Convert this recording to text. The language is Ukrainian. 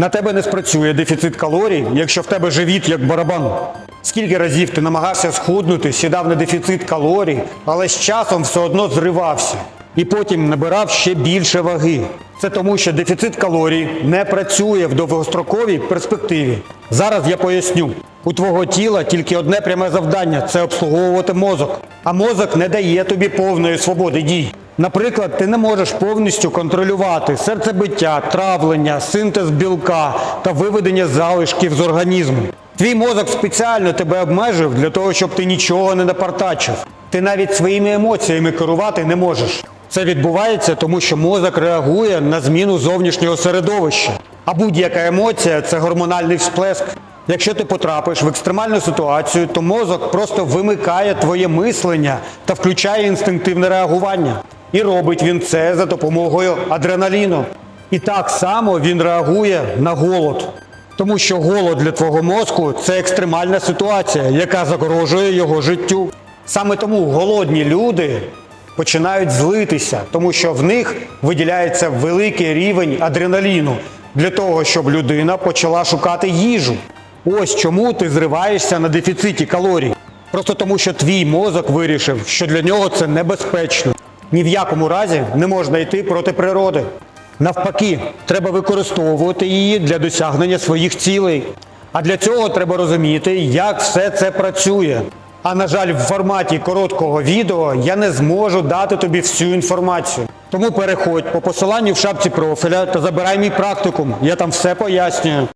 На тебе не спрацює дефіцит калорій, якщо в тебе живіт як барабан. Скільки разів ти намагався схуднути, сідав на дефіцит калорій, але з часом все одно зривався. І потім набирав ще більше ваги. Це тому, що дефіцит калорій не працює в довгостроковій перспективі. Зараз я поясню. У твого тіла тільки одне пряме завдання це обслуговувати мозок. А мозок не дає тобі повної свободи дій. Наприклад, ти не можеш повністю контролювати серцебиття, травлення, синтез білка та виведення залишків з організму. Твій мозок спеціально тебе обмежив для того, щоб ти нічого не напартачив. Ти навіть своїми емоціями керувати не можеш. Це відбувається, тому що мозок реагує на зміну зовнішнього середовища. А будь-яка емоція це гормональний всплеск. Якщо ти потрапиш в екстремальну ситуацію, то мозок просто вимикає твоє мислення та включає інстинктивне реагування. І робить він це за допомогою адреналіну. І так само він реагує на голод. Тому що голод для твого мозку це екстремальна ситуація, яка загрожує його життю. Саме тому голодні люди починають злитися, тому що в них виділяється великий рівень адреналіну для того, щоб людина почала шукати їжу. Ось чому ти зриваєшся на дефіциті калорій. Просто тому, що твій мозок вирішив, що для нього це небезпечно. Ні в якому разі не можна йти проти природи. Навпаки, треба використовувати її для досягнення своїх цілей. А для цього треба розуміти, як все це працює. А на жаль, в форматі короткого відео я не зможу дати тобі всю інформацію. Тому переходь по посиланню в шапці профіля та забирай мій практикум. Я там все пояснюю.